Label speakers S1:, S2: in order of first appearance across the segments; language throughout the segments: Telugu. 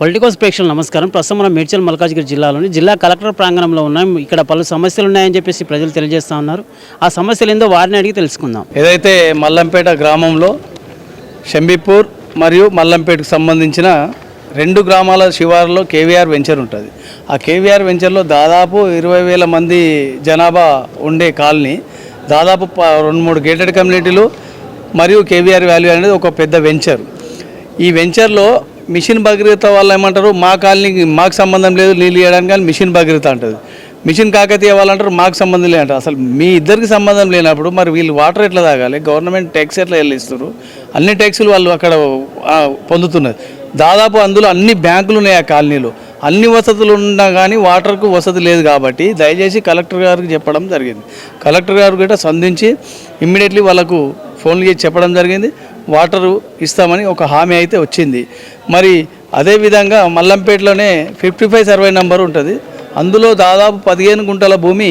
S1: పొలిటికల్స్ ప్రేక్షకులు నమస్కారం. ప్రస్తుతం మనం మేడ్చల్ మల్కాజ్గిరి జిల్లాలోని జిల్లా కలెక్టర్ ప్రాంగణంలో ఉన్నాం. ఇక్కడ పలు సమస్యలు ఉన్నాయని చెప్పేసి ప్రజలు తెలియజేస్తూ ఉన్నారు. ఆ సమస్యలు ఏందో వారిని అడిగి తెలుసుకుందాం.
S2: ఏదైతే మల్లంపేట గ్రామంలో షంబీపూర్ మరియు మల్లంపేటకు సంబంధించిన రెండు గ్రామాల శివారులో కేవీఆర్ వెంచర్ ఉంటుంది. ఆ కేవీఆర్ వెంచర్లో దాదాపు ఇరవై వేల మంది జనాభా ఉండే కాలనీ దాదాపు రెండు మూడు గేటెడ్ కమ్యూనిటీలు మరియు కేవీఆర్ వాల్యూ అనేది ఒక పెద్ద వెంచర్. ఈ వెంచర్లో మిషన్ భగీరథ వాళ్ళు ఏమంటారు మా కాలనీకి మాకు సంబంధం లేదు నీళ్ళు ఇవ్వడానికి కానీ మిషన్ భగీరథ అంటుంది. మిషన్ కాకతీయ వాళ్ళంటారు మాకు సంబంధం లేదంటారు అసలు మీ ఇద్దరికి సంబంధం లేనప్పుడు మరి వీళ్ళు వాటర్ ఎట్లా తాగాలి గవర్నమెంట్ ట్యాక్స్ ఎట్లా వెళ్ళిస్తారు అన్ని ట్యాక్సులు వాళ్ళు అక్కడ పొందుతున్నారు. దాదాపు అందులో అన్ని బ్యాంకులు ఉన్నాయి ఆ కాలనీలో. అన్ని వసతులు ఉన్నా కానీ వాటర్కు వసతి లేదు కాబట్టి దయచేసి కలెక్టర్ గారికి చెప్పడం జరిగింది. కలెక్టర్ గారు కూడా సంధించి ఇమ్మీడియట్లీ వాళ్ళకు ఫోన్లు చేసి చెప్పడం జరిగింది. వాటరు ఇస్తామని ఒక హామీ అయితే వచ్చింది. మరి అదేవిధంగా మల్లంపేటలోనే ఫిఫ్టీ ఫైవ్ సర్వే నెంబర్ ఉంటుంది. అందులో దాదాపు పదిహేను గుంటల భూమి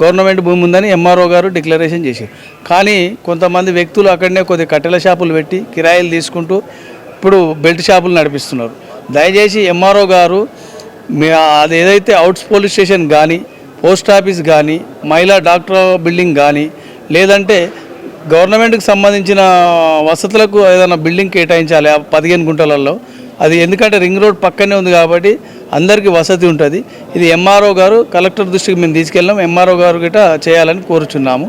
S2: గవర్నమెంట్ భూమి ఉందని ఎంఆర్ఓ గారు డిక్లరేషన్ చేశారు. కానీ కొంతమంది వ్యక్తులు అక్కడనే కొద్ది కట్టెల షాపులు పెట్టి కిరాయిలు తీసుకుంటూ ఇప్పుడు బెల్ట్ షాపులు నడిపిస్తున్నారు. దయచేసి ఎంఆర్ఓ గారు మీ అది ఏదైతే అవుట్స్ పోలీస్ స్టేషన్ కానీ పోస్ట్ ఆఫీస్ కానీ మహిళా డాక్టర్ బిల్డింగ్ కానీ లేదంటే గవర్నమెంట్కి సంబంధించిన వసతులకు ఏదైనా బిల్డింగ్ కేటాయించాలి ఆ పదిహేను గుంటలలో అది ఎందుకంటే రింగ్ రోడ్ పక్కనే ఉంది కాబట్టి అందరికీ వసతి ఉంటుంది. ఇది ఎంఆర్ఓ గారు కలెక్టర్ దృష్టికి మేము తీసుకెళ్ళాం. ఎంఆర్ఓ గారు గిట చేయాలని కోరుచున్నాము.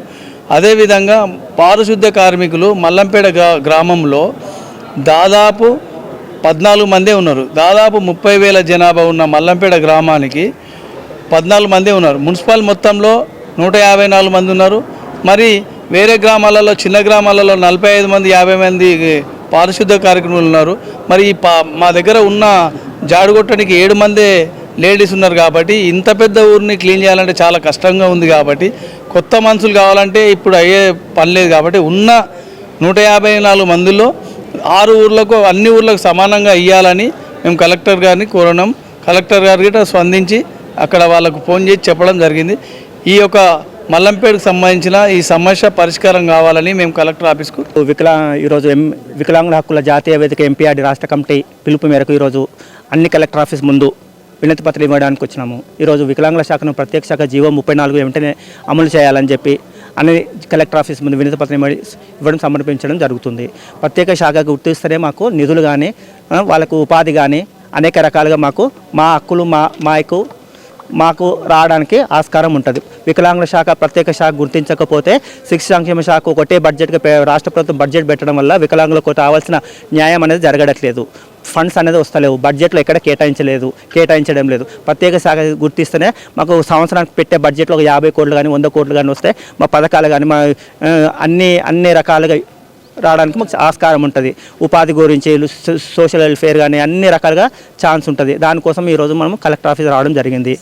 S2: అదేవిధంగా పారిశుద్ధ కార్మికులు మల్లంపేట గ్రామంలో దాదాపు పద్నాలుగు మందే ఉన్నారు. దాదాపు ముప్పై వేల జనాభా ఉన్న మల్లంపేట గ్రామానికి పద్నాలుగు మందే ఉన్నారు. మున్సిపల్ మొత్తంలో నూట యాభై నాలుగు మంది ఉన్నారు. మరి వేరే గ్రామాలలో చిన్న గ్రామాలలో నలభై ఐదు మంది యాభై మంది పారిశుద్ధ కార్యక్రమాలు ఉన్నారు. మరి పా మా దగ్గర ఉన్న జాడుగొట్టడానికి ఏడు మందే లేడీస్ ఉన్నారు కాబట్టి ఇంత పెద్ద ఊరిని క్లీన్ చేయాలంటే చాలా కష్టంగా ఉంది కాబట్టి కొత్త మనుషులు కావాలంటే ఇప్పుడు అయ్యే పని లేదు కాబట్టి ఉన్న నూట యాభై నాలుగు మందిలో ఆరు ఊర్లకు అన్ని ఊర్లకు సమానంగా ఇవ్వాలని మేము కలెక్టర్ గారిని కోరడం కలెక్టర్ గారికి స్పందించి అక్కడ వాళ్ళకు ఫోన్ చేసి చెప్పడం జరిగింది. ఈ యొక్క మల్లంపేటకు సంబంధించిన ఈ సమస్య పరిష్కారం కావాలని మేము కలెక్టర్ ఆఫీస్కు
S3: వికలా ఈరోజు ఎం వికలాంగుల హక్కుల జాతీయ వేదిక ఎంపీఆర్డి రాష్ట్ర కమిటీ పిలుపు మేరకు ఈరోజు అన్ని కలెక్టర్ ఆఫీస్ ముందు వినతి పత్రం ఇవ్వడానికి వచ్చినాము. ఈరోజు వికలాంగుల శాఖను ప్రత్యేక శాఖ జీవో ముప్పై నాలుగు వెంటనే అమలు చేయాలని చెప్పి అన్ని కలెక్టర్ ఆఫీస్ ముందు వినతి పత్రం ఇవ్వడం సమర్పించడం జరుగుతుంది. ప్రత్యేక శాఖ గుర్తిస్తేనే మాకు నిధులు కానీ వాళ్ళకు ఉపాధి కానీ అనేక రకాలుగా మాకు మా హక్కులు మా మాకు మాకు రావడానికి ఆస్కారం ఉంటుంది. వికలాంగుల శాఖ ప్రత్యేక శాఖ గుర్తించకపోతే శిక్ష సంక్షేమ శాఖ ఒకటే బడ్జెట్గా రాష్ట్ర ప్రభుత్వం బడ్జెట్ పెట్టడం వల్ల వికలాంగులకు రావాల్సిన న్యాయం అనేది జరగడట్లేదు. ఫండ్స్ అనేది వస్తలేవు. బడ్జెట్లో ఎక్కడ కేటాయించలేదు. కేటాయించడం లేదు. ప్రత్యేక శాఖ గుర్తిస్తేనే మాకు సంవత్సరానికి పెట్టే బడ్జెట్లో ఒక యాభై కోట్లు కానీ వంద కోట్లు కానీ వస్తే మా పథకాలు కానీ మా అన్ని అన్ని రకాలుగా రావడానికి మాకు ఆస్కారం ఉంటుంది. ఉపాధి గురించి సోషల్ వెల్ఫేర్ కానీ అన్ని రకాలుగా ఛాన్స్ ఉంటుంది. దానికోసం ఈరోజు మనం కలెక్టర్ ఆఫీస్ రావడం జరిగింది.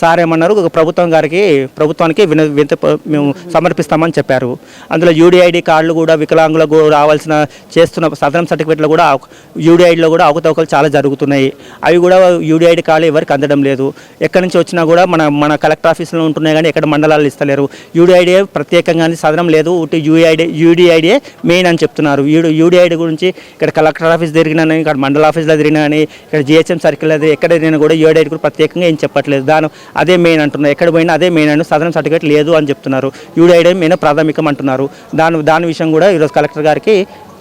S3: సార్ ఏమన్నారు ప్రభుత్వం గారికి ప్రభుత్వానికి విన వింత మేము సమర్పిస్తామని చెప్పారు. అందులో యూడిఐడి కార్డులు కూడా వికలాంగులకు రావాల్సిన చేస్తున్న సదరం సర్టిఫికెట్లు కూడా యూడిఐడిలో కూడా అవకతవకలు చాలా జరుగుతున్నాయి. అవి కూడా యూడిఐడి కార్డులు ఎవరికి అందడం లేదు. ఎక్కడి నుంచి వచ్చినా కూడా మన మన కలెక్టర్ ఆఫీస్లో ఉంటున్నాయి కానీ ఎక్కడ మండలాలు ఇస్తలేరు. యూడిఐడి ప్రత్యేకంగా సదరం లేదు. యూఐడి యూడిఐడియే మెయిన్ అని చెప్తున్నారు. యూడి యూడిఐడి గురించి ఇక్కడ కలెక్టర్ ఆఫీస్ తిరిగినా ఇక్కడ మండల ఆఫీస్లో తిరిగినా కానీ ఇక్కడ జిహెచ్ఎం సర్కిల్ అది ఎక్కడ తిరిగినా కూడా యూడిఐడి కూడా ప్రత్యేకంగా ఏం చెప్పట్లేదు. దాని అదే మెయిన్ అంటున్నారు. ఎక్కడ పోయినా అదే మెయిన్ అని సదరం సర్టిఫికేట్ లేదు అని చెప్తున్నారు. యూడిఐడి మెయిన్ ప్రాథమికం అంటున్నారు. దాని దాని విషయం కూడా ఈరోజు కలెక్టర్ గారికి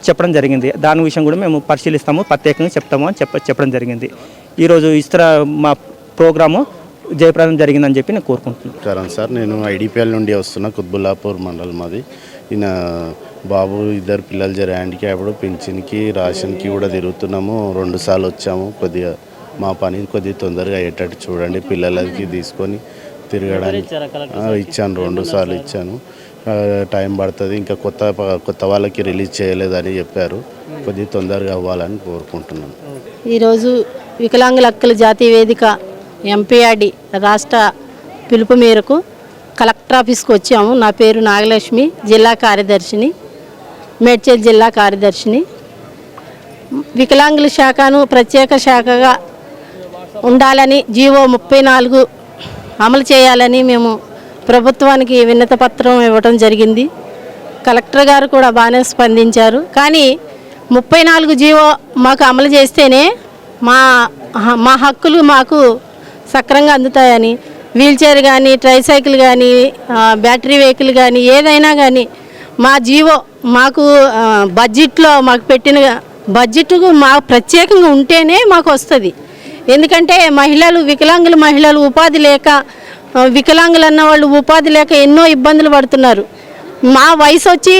S3: చెప్పడం జరిగింది. దాని విషయం కూడా మేము పరిశీలిస్తాము ప్రత్యేకంగా చెప్తాము అని చెప్ప చెప్పడం జరిగింది. ఈరోజు ఇస్త్ర మా ప్రోగ్రాము జయప్రదం జరిగిందని చెప్పి నేను కోరుకుంటున్నాను.
S4: సార్ నేను ఐడిపిఎల్ నుండి వస్తున్నా కుత్బుల్లాపూర్ మండలం మాది. ఈయన బాబు ఇద్దరు పిల్లలు జర హ్యాండిక్యాప్డ్ పింఛన్కి రేషన్కి కూడా తిరుగుతున్నాము. రెండు సార్లు వచ్చాము. కొద్దిగా మా పని కొద్దిగా తొందరగా అయ్యేటట్టు చూడండి. పిల్లలకి తీసుకొని తిరగడానికి ఇచ్చాను. రెండు సార్లు ఇచ్చాను. టైం పడుతుంది. ఇంకా కొత్త కొత్త వాళ్ళకి రిలీజ్ చేయలేదని చెప్పారు. కొద్దిగా తొందరగా అవ్వాలని కోరుకుంటున్నాను.
S5: ఈరోజు వికలాంగుల హక్కుల జాతీయ వేదిక ఎంపీఆర్డి రాష్ట్ర పిలుపు మేరకు కలెక్టర్ ఆఫీస్కి వచ్చాము. నా పేరు నాగలక్ష్మి జిల్లా కార్యదర్శిని మేడ్చల్ జిల్లా కార్యదర్శిని. వికలాంగుల శాఖను ప్రత్యేక శాఖగా ఉండాలని జీవో ముప్పై నాలుగు అమలు చేయాలని మేము ప్రభుత్వానికి విన్నత పత్రం ఇవ్వడం జరిగింది. కలెక్టర్ గారు కూడా బాగానే స్పందించారు. కానీ ముప్పై నాలుగు జీవో మాకు అమలు చేస్తేనే మా మా హక్కులు మాకు సక్రంగా అందుతాయని వీల్చైర్ కానీ ట్రైసైకిల్ కానీ బ్యాటరీ వెహికల్ కానీ ఏదైనా కానీ మా జీవో మాకు బడ్జెట్లో మాకు పెట్టిన బడ్జెట్ మా ప్రత్యేకంగా ఉంటేనే మాకు వస్తుంది. ఎందుకంటే మహిళలు వికలాంగుల మహిళలు ఉపాధి లేక వికలాంగులు అన్న వాళ్ళు ఉపాధి లేక ఎన్నో ఇబ్బందులు పడుతున్నారు. మా వయసు వచ్చి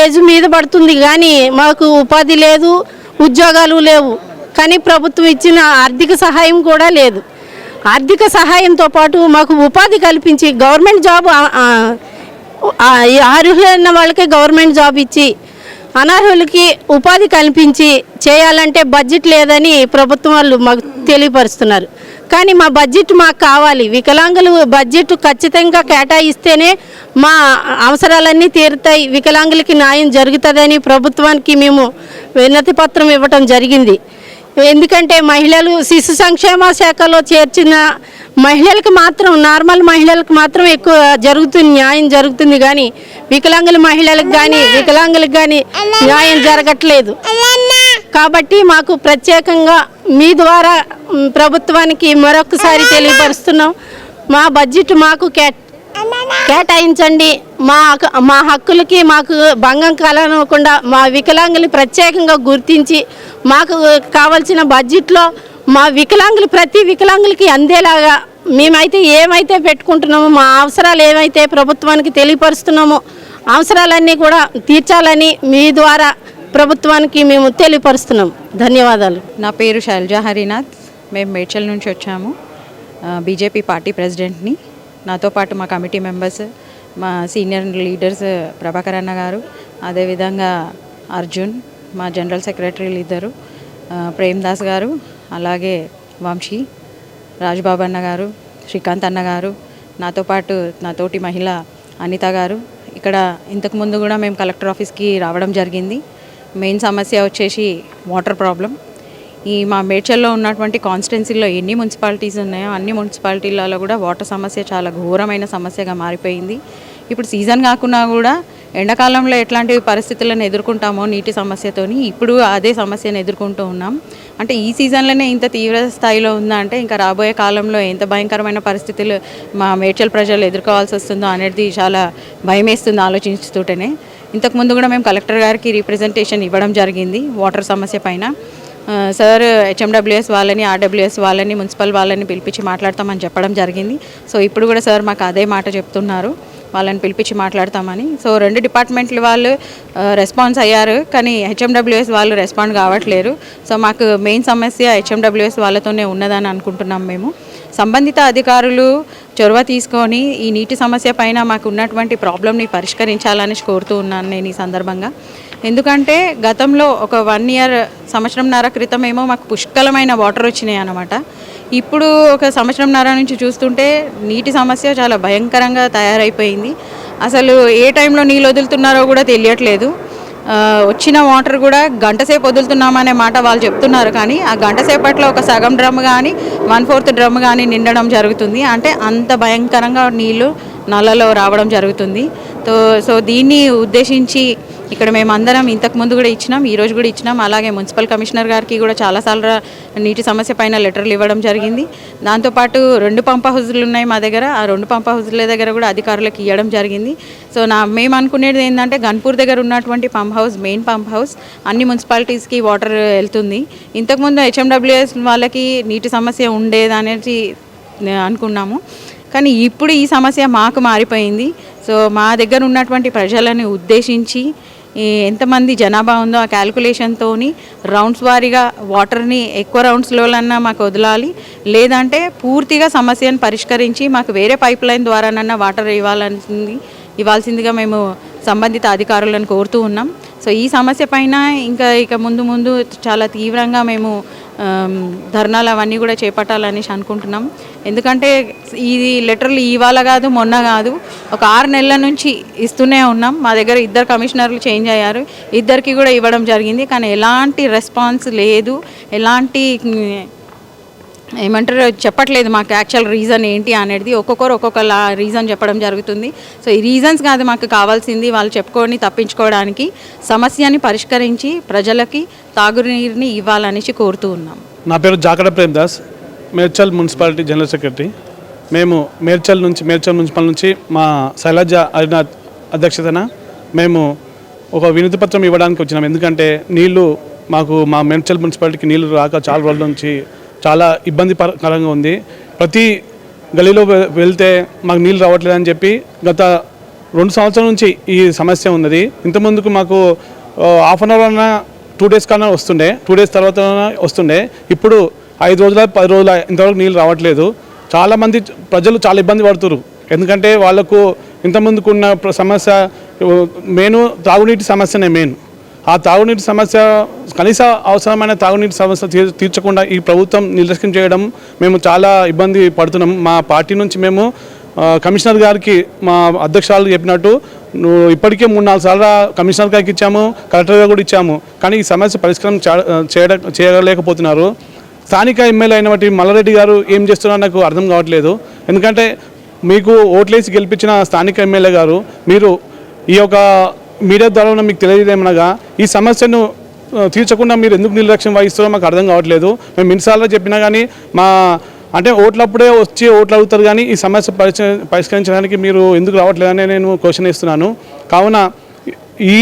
S5: ఏజ్ మీద పడుతుంది కానీ మాకు ఉపాధి లేదు ఉద్యోగాలు లేవు. కానీ ప్రభుత్వం ఇచ్చిన ఆర్థిక సహాయం కూడా లేదు. ఆర్థిక సహాయంతో పాటు మాకు ఉపాధి కల్పించి గవర్నమెంట్ జాబ్ అర్హులైన వాళ్ళకే గవర్నమెంట్ జాబ్ ఇచ్చి అనర్హులకి ఉపాధి కల్పించి చేయాలంటే బడ్జెట్ లేదని ప్రభుత్వం వాళ్ళు మాకు తెలియపరుస్తున్నారు. కానీ మా బడ్జెట్ మాకు కావాలి. వికలాంగులు బడ్జెట్ ఖచ్చితంగా కేటాయిస్తేనే మా అవసరాలన్నీ తీరుతాయి. వికలాంగులకి న్యాయం జరుగుతుందని ప్రభుత్వానికి మేము వినతి పత్రం ఇవ్వటం జరిగింది. ఎందుకంటే మహిళలు శిశు సంక్షేమ శాఖలో చేర్చిన మహిళలకు మాత్రం నార్మల్ మహిళలకు మాత్రం ఎక్కువ జరుగుతుంది న్యాయం జరుగుతుంది కానీ వికలాంగుల మహిళలకు కానీ వికలాంగులకు కానీ న్యాయం జరగట్లేదు. కాబట్టి మాకు ప్రత్యేకంగా మీ ద్వారా ప్రభుత్వానికి మరొకసారి తెలియపరుస్తున్నాం. మా బడ్జెట్ మాకు కేట్ కేటాయించండి. మా మా హక్కులకి మాకు భంగం కలగకుండా మా వికలాంగులు ప్రత్యేకంగా గుర్తించి మాకు కావలసిన బడ్జెట్లో మా వికలాంగులు ప్రతి వికలాంగులకి అందేలాగా మేమైతే ఏమైతే పెట్టుకుంటున్నామో మా అవసరాలు ఏమైతే ప్రభుత్వానికి తెలియపరుస్తున్నామో అవసరాలన్నీ కూడా తీర్చాలని మీ ద్వారా ప్రభుత్వానికి మేము తెలియపరుస్తున్నాం. ధన్యవాదాలు.
S6: నా పేరు శైలజ హరినాథ్. మేము మేడ్చల్ నుంచి వచ్చాము. బీజేపీ పార్టీ ప్రెసిడెంట్ని. నాతో పాటు మా కమిటీ మెంబర్స్ మా సీనియర్ లీడర్స్ ప్రభాకర్ అన్న గారు అదేవిధంగా అర్జున్ మా జనరల్ సెక్రటరీలు ఇద్దరు ప్రేమ్దాస్ ప్రేమ్ దాస్ గారు అలాగే వంశీ రాజ్బాబు అన్న గారు శ్రీకాంత్ అన్న గారు నాతో పాటు నా తోటి మహిళ అనిత గారు. ఇక్కడ ఇంతకుముందు కూడా మేము కలెక్టర్ ఆఫీస్కి రావడం జరిగింది. మెయిన్ సమస్య వచ్చేసి వాటర్ ప్రాబ్లం. ఈ మా మేడ్చల్లో ఉన్నటువంటి కాన్స్టిట్యున్సీలో ఎన్ని మున్సిపాలిటీస్ ఉన్నాయో అన్ని మున్సిపాలిటీలలో కూడా వాటర్ సమస్య చాలా ఘోరమైన సమస్యగా మారిపోయింది. ఇప్పుడు సీజన్ కాకున్నా కూడా ఎండాకాలంలో ఎట్లాంటి పరిస్థితులను ఎదుర్కొంటామో నీటి సమస్యతోని ఇప్పుడు అదే సమస్యను ఎదుర్కొంటూ ఉన్నాం. అంటే ఈ సీజన్లోనే ఇంత తీవ్ర స్థాయిలో ఉందా అంటే ఇంకా రాబోయే కాలంలో ఎంత భయంకరమైన పరిస్థితులు మా మేడ్చల్ ప్రజలు ఎదుర్కోవాల్సి వస్తుందో అనేది చాలా భయమేస్తుంది ఆలోచించుతూటనే. ఇంతకుముందు కూడా మేము కలెక్టర్ గారికి రిప్రజెంటేషన్ ఇవ్వడం జరిగింది వాటర్ సమస్య పైన. సార్ హెచ్ఎండబ్ల్యూఎస్ వాళ్ళని ఆర్డబ్ల్యూఎస్ వాళ్ళని మున్సిపల్ వాళ్ళని పిలిపించి మాట్లాడతామని చెప్పడం జరిగింది. సో ఇప్పుడు కూడా సార్ మాకు అదే మాట చెప్తున్నారు. వాళ్ళని పిలిపించి మాట్లాడతామని. సో రెండు డిపార్ట్మెంట్ల వాళ్ళు రెస్పాన్స్ అయ్యారు. కానీ హెచ్ఎండబ్ల్యూఎస్ వాళ్ళు రెస్పాండ్ కావట్లేరు. సో మాకు మెయిన్ సమస్య హెచ్ఎండబ్ల్యూఎస్ వాళ్ళతోనే ఉన్నదని అనుకుంటున్నాం మేము. సంబంధిత అధికారులు చొరవ తీసుకొని ఈ నీటి సమస్య పైన మాకు ఉన్నటువంటి ప్రాబ్లమ్ని పరిష్కరించాలని కోరుతూ ఉన్నాను నేను ఈ సందర్భంగా. ఎందుకంటే గతంలో ఒక వన్ ఇయర్ సంవత్సరంన్నర క్రితం ఏమో మాకు పుష్కలమైన వాటర్ వచ్చినాయి అన్నమాట. ఇప్పుడు ఒక సంవత్సరంన్నర నుంచి చూస్తుంటే నీటి సమస్య చాలా భయంకరంగా తయారైపోయింది. అసలు ఏ టైంలో నీళ్ళు వదులుతున్నారో కూడా తెలియట్లేదు. వచ్చిన వాటర్ కూడా గంటసేపు వదులుతున్నామనే మాట వాళ్ళు చెప్తున్నారు కానీ ఆ గంటసేపట్లో ఒక సగం డ్రమ్ కానీ వన్ ఫోర్త్ డ్రమ్ కానీ నిండడం జరుగుతుంది. అంటే అంత భయంకరంగా నీళ్ళు నల్లలో రావడం జరుగుతుంది. సో సో దీన్ని ఉద్దేశించి ఇక్కడ మేము అందరం ఇంతకు ముందు కూడా ఇచ్చినాం ఈ రోజు కూడా ఇచ్చినాం. అలాగే మున్సిపల్ కమిషనర్ గారికి కూడా చాలాసార్లు నీటి సమస్య పైన లెటర్లు ఇవ్వడం జరిగింది. దాంతోపాటు రెండు పంప్ హౌజులు ఉన్నాయి మా దగ్గర. ఆ రెండు పంప్ హౌజుల దగ్గర కూడా అధికారులకు ఇవ్వడం జరిగింది. సో నా మేము అనుకునేది ఏంటంటే గన్పూర్ దగ్గర ఉన్నటువంటి pump house main pump house అన్ని మున్సిపాలిటీస్కి వాటర్ వెళ్తుంది. ఇంతకుముందు హెచ్ఎండబ్ల్యూఎస్ వాళ్ళకి నీటి సమస్య ఉండేది అనేది అనుకున్నాము. కానీ ఇప్పుడు ఈ సమస్య మాకు మారిపోయింది. సో మా దగ్గర ఉన్నటువంటి ప్రజలని ఉద్దేశించి ఎంతమంది జనాభా ఉందో ఆ క్యాల్కులేషన్తో రౌండ్స్ వారీగా వాటర్ని ఎక్కువ రౌండ్స్లోనన్నా మాకు వదలాలి. లేదంటే పూర్తిగా సమస్యను పరిష్కరించి మాకు వేరే పైప్ లైన్ ద్వారానన్నా వాటర్ ఇవ్వాలని ఇవ్వాల్సిందిగా మేము సంబంధిత అధికారులను కోరుతూ ఉన్నాం. సో ఈ సమస్య పైన ఇంకా ఇక ముందు ముందు చాలా తీవ్రంగా మేము ధర్నాలు అవన్నీ కూడా చేపట్టాలనేసి అనుకుంటున్నాం. ఎందుకంటే ఇది లెటర్లు ఇవాళ కాదు మొన్న కాదు. ఒక ఆరు నెలల నుంచి ఇస్తూనే ఉన్నాం. మా దగ్గర ఇద్దరు కమిషనర్లు చేంజ్ అయ్యారు. ఇద్దరికి కూడా ఇవ్వడం జరిగింది. కానీ ఎలాంటి రెస్పాన్స్ లేదు. ఎలాంటి ఏమంటారు? చెప్పట్లేదు మాకు యాక్చువల్ రీజన్ ఏంటి అనేది. ఒక్కొక్కరు ఒక్కొక్క రీజన్ చెప్పడం జరుగుతుంది. సో ఈ రీజన్స్ కాదు మాకు కావాల్సింది వాళ్ళు చెప్పుకొని తప్పించుకోవడానికి సమస్యని పరిష్కరించి ప్రజలకి తాగునీరుని ఇవ్వాలనేసి కోరుతూ ఉన్నాం.
S7: నా పేరు Jakada Premdas Medchal municipality general secretary. మేము మేడ్చల్ నుంచి మేడ్చల్ మున్సిపల్ నుంచి మా శైలజ హరినాథ్ అధ్యక్షతన మేము ఒక వినతి పత్రం ఇవ్వడానికి వచ్చినాం. ఎందుకంటే నీళ్ళు మాకు మా మేడ్చల్ మున్సిపాలిటీకి నీళ్ళు రాక చాలా రోజుల నుంచి చాలా ఇబ్బంది ఇబ్బందికరంగా ఉంది. ప్రతి గలీలో వెళ్తే మాకు నీళ్ళు రావట్లేదని చెప్పి గత రెండు సంవత్సరాల నుంచి ఈ సమస్య ఉన్నది. ఇంతకుముందుకు మాకు హాఫ్ అన్ అవర్ అన్నా టూ డేస్ కన్నా వస్తుండే. టూ డేస్ తర్వాత వస్తుండే. ఇప్పుడు ఐదు రోజుల పది రోజుల ఇంతవరకు నీళ్ళు రావట్లేదు. చాలామంది ప్రజలు చాలా ఇబ్బంది పడుతున్నారు ఎందుకంటే వాళ్ళకు ఇంతకుముందుకున్న సమస్య మెయిన్ తాగునీటి సమస్యనే మెయిన్. ఆ తాగునీటి సమస్య కనీస అవసరమైన తాగునీటి సమస్య తీర్చకుండా ఈ ప్రభుత్వం నిర్లక్ష్యం చేయడం మేము చాలా ఇబ్బంది పడుతున్నాం. మా పార్టీ నుంచి మేము కమిషనర్ గారికి మా అధ్యక్షురాలు చెప్పినట్టు నువ్వు ఇప్పటికే మూడు నాలుగు సార్లు కమిషనర్ గారికి ఇచ్చాము కలెక్టర్ గారు కూడా ఇచ్చాము. కానీ ఈ సమస్య పరిష్కారం చే- చేయడం చేయలేకపోతున్నారు. స్థానిక ఎమ్మెల్యే అయినటువంటి మల్లారెడ్డి గారు ఏం చేస్తున్నారో నాకు అర్థం కావట్లేదు. ఎందుకంటే మీకు ఓట్లేసి గెలిపించిన స్థానిక ఎమ్మెల్యే గారు మీరు ఈ యొక్క మీడియా ద్వారా మీకు తెలియజేయమనగా ఈ సమస్యను తీర్చకుండా మీరు ఎందుకు నిర్లక్ష్యం వహిస్తారో మాకు అర్థం కావట్లేదు. మేము ఎన్నిసార్లు చెప్పినా కానీ మా అంటే ఓట్లప్పుడే వచ్చి ఓట్లు అడుగుతారు కానీ ఈ సమస్య పరిష్కరించడానికి మీరు ఎందుకు రావట్లేదని నేను క్వశ్చన్ ఇస్తున్నాను కావున ఈ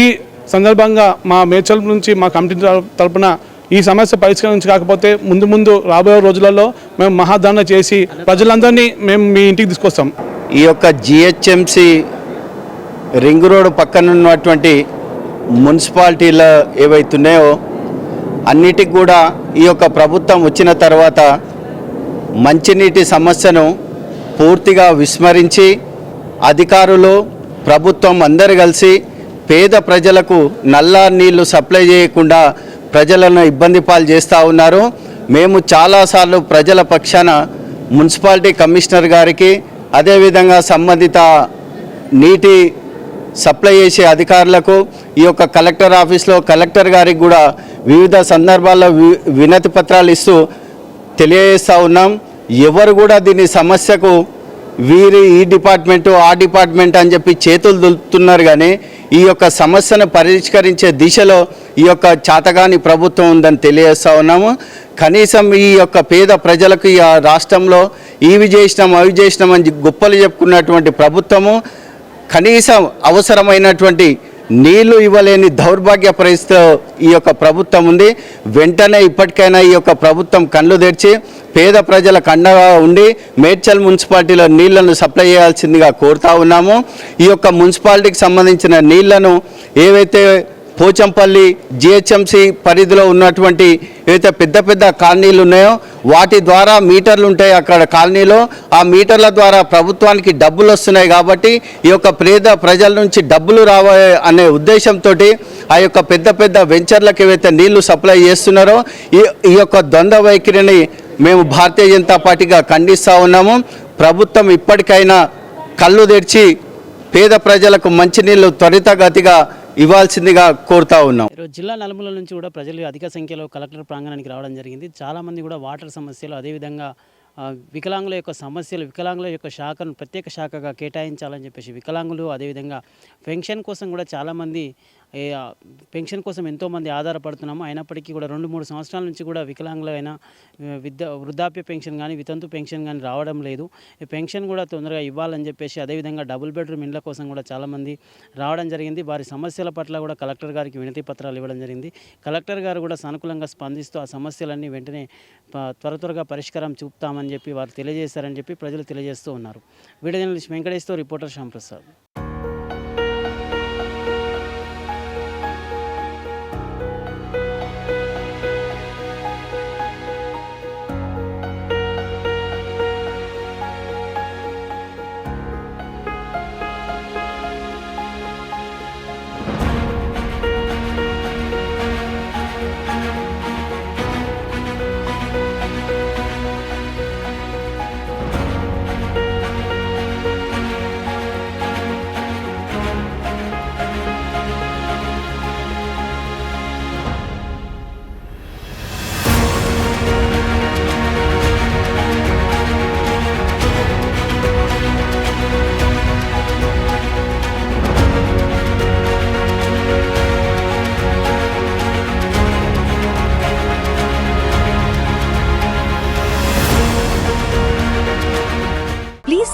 S7: సందర్భంగా మా మేచల్ నుంచి మా కమిటీ తర- తరపున ఈ సమస్య పరిష్కరించి కాకపోతే ముందు ముందు రాబోయే రోజులలో మేము మహాధరణ చేసి ప్రజలందరినీ మేము మీ ఇంటికి తీసుకొస్తాం.
S8: ఈ యొక్క జిహెచ్ఎంసి రింగ్ రోడ్ పక్కన ఉన్నటువంటి మున్సిపాలిటీలు ఏవైతున్నాయో అన్నిటికి కూడా ఈ యొక్క ప్రభుత్వం వచ్చిన తర్వాత మంచినీటి సమస్యను పూర్తిగా విస్మరించి అధికారులు ప్రభుత్వం అందరు కలిసి పేద ప్రజలకు నల్లా నీళ్ళు సప్లై చేయకుండా ప్రజలను ఇబ్బంది పాలు చేస్తూ ఉన్నారు. మేము చాలాసార్లు ప్రజల పక్షాన మున్సిపాలిటీ కమిషనర్ గారికి అదేవిధంగా సంబంధిత నీటి సప్లై చేసే అధికారులకు ఈ యొక్క కలెక్టర్ ఆఫీస్లో కలెక్టర్ గారికి కూడా వివిధ సందర్భాల్లో వి- వినతి పత్రాలు ఇస్తూ తెలియజేస్తూ ఉన్నాం. ఎవరు కూడా దీని సమస్యకు వీరి ఈ డిపార్ట్మెంటు ఆ డిపార్ట్మెంట్ అని చెప్పి చేతులు దులుపుతున్నారు కానీ ఈ యొక్క సమస్యను పరిష్కరించే దిశలో ఈ యొక్క చాతగాని ప్రభుత్వం ఉందని తెలియజేస్తూ ఉన్నాము. కనీసం ఈ యొక్క పేద ప్రజలకు ఈ రాష్ట్రంలో ఇవి చేసినాం అవి చేసినాం అని గొప్పలు చెప్పుకున్నటువంటి ప్రభుత్వము కనీసం అవసరమైనటువంటి నీళ్ళు ఇవ్వలేని దౌర్భాగ్య పరిస్థితిలో ఈ యొక్క ప్రభుత్వం ఉంది. వెంటనే ఇప్పటికైనా ఈ యొక్క ప్రభుత్వం కళ్ళు తెరిచి పేద ప్రజలకు అండగా ఉండి మేడ్చల్ మున్సిపాలిటీలో నీళ్ళను సప్లై చేయాల్సిందిగా కోరుతా ఉన్నాము. ఈ యొక్క మున్సిపాలిటీకి సంబంధించిన నీళ్ళను ఏవైతే పోచంపల్లి జిహెచ్ఎంసి పరిధిలో ఉన్నటువంటి ఏవైతే పెద్ద పెద్ద కాలనీలు ఉన్నాయో వాటి ద్వారా మీటర్లు ఉంటాయి అక్కడ కాలనీలో. ఆ మీటర్ల ద్వారా ప్రభుత్వానికి డబ్బులు వస్తున్నాయి కాబట్టి ఈ యొక్క పేద ప్రజల నుంచి డబ్బులు రావ అనే ఉద్దేశంతో ఆ యొక్క పెద్ద పెద్ద వెంచర్లకు ఏవైతే నీళ్ళు సప్లై చేస్తున్నారో ఈ ఈ యొక్క ద్వంద్వ వైఖరిని మేము భారతీయ జనతా పార్టీగా ఖండిస్తూ ఉన్నాము. ప్రభుత్వం ఇప్పటికైనా కళ్ళు తెరిచి పేద ప్రజలకు మంచినీళ్ళు త్వరితగతిగా ఇవ్వాల్సిందిగా కోరుతా ఉన్నాం.
S1: ఈరోజు జిల్లా నలుమూల నుంచి కూడా ప్రజలు అధిక సంఖ్యలో కలెక్టర్ ప్రాంగణానికి రావడం జరిగింది. చాలామంది కూడా వాటర్ సమస్యలు అదేవిధంగా వికలాంగుల యొక్క సమస్యలు వికలాంగుల యొక్క శాఖను ప్రత్యేక శాఖగా కేటాయించాలని చెప్పేసి వికలాంగులు అదేవిధంగా పెన్షన్ కోసం కూడా చాలామంది పెన్షన్ కోసం ఎంతోమంది ఆధారపడుతున్నాము. అయినప్పటికీ కూడా రెండు మూడు సంవత్సరాల నుంచి కూడా వికలాంగులైన విద్య వృద్ధాప్య పెన్షన్ కానీ వితంతు పెన్షన్ కానీ రావడం లేదు. ఈ పెన్షన్ కూడా తొందరగా ఇవ్వాలని చెప్పేసి అదేవిధంగా డబుల్ బెడ్రూమ్ ఇండ్ల కోసం కూడా చాలామంది రావడం జరిగింది. వారి సమస్యల పట్ల కూడా కలెక్టర్ గారికి వినతి పత్రాలు ఇవ్వడం జరిగింది. కలెక్టర్ గారు కూడా సానుకూలంగా స్పందిస్తూ ఆ సమస్యలన్నీ వెంటనే ప- త్వర త్వరగా పరిష్కారం చూపుతామని చెప్పి వారు తెలియజేశారని చెప్పి ప్రజలు తెలియజేస్తూ ఉన్నారు. Video journalist Venkateswara reporter Shyamprasad.